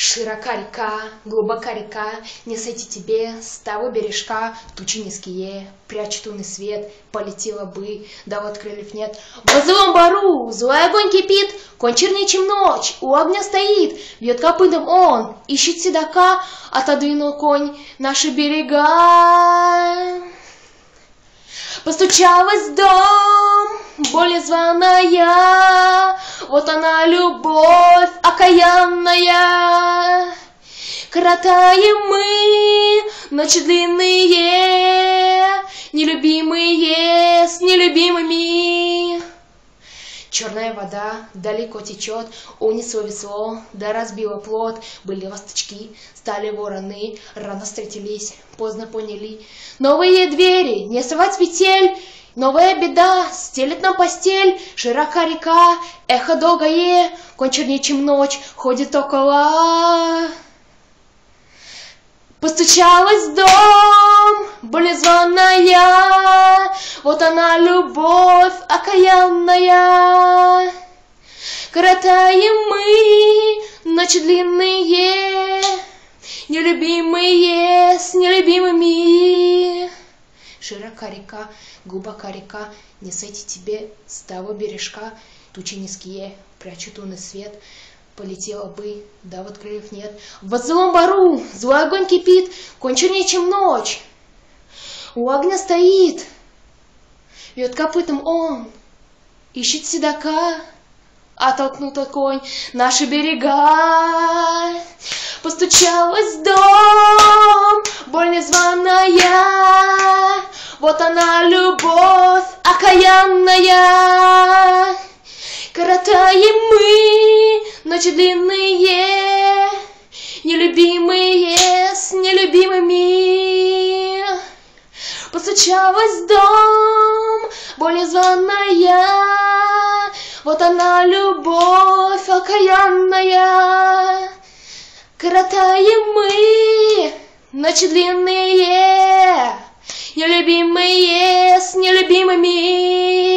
Широка река, глубока река, Не сойти тебе с того бережка, Тучи низкие, прячут лунный свет, Полетела бы, да вот крыльев нет. В злом бару злой огонь кипит, Конь чернее, чем ночь, у огня стоит, Бьет копытом он, ищет седока, Отодвинул конь наши берега. Постучалась в дом, более званая, Вот она любовь окаянная. Коротаем мы ночи длинные, Нелюбимые с нелюбимыми. Черная вода далеко течет, унесло весло, да разбило плод. Были ласточки, стали вороны, рано встретились, поздно поняли. Новые двери, не срывать с петель, Новая беда стелет нам постель, широка река, эхо долгое, конь чернее, чем ночь, ходит около. Постучалась в дом, более вот она любовь окаянная. Коротаем мы ночи длинные, нелюбимые с нелюбимыми. Широка река, глубока река, не сойти тебе с того бережка, тучи низкие, прячут лунный свет, полетела бы, да вот крыльев нет. В злом бару злой огонь кипит, конь чернее, чем ночь. У огня стоит, бьет копытом он, ищет седока, а толкнута конь наши берега. Постучалась в дом, боль незваная, вот она любовь окаянная. Ночи длинные, Нелюбимые с нелюбимыми. Постучалась в дом, боль звонная, Вот она любовь окаянная. Коротаем мы ночи длинные, Нелюбимые с нелюбимыми.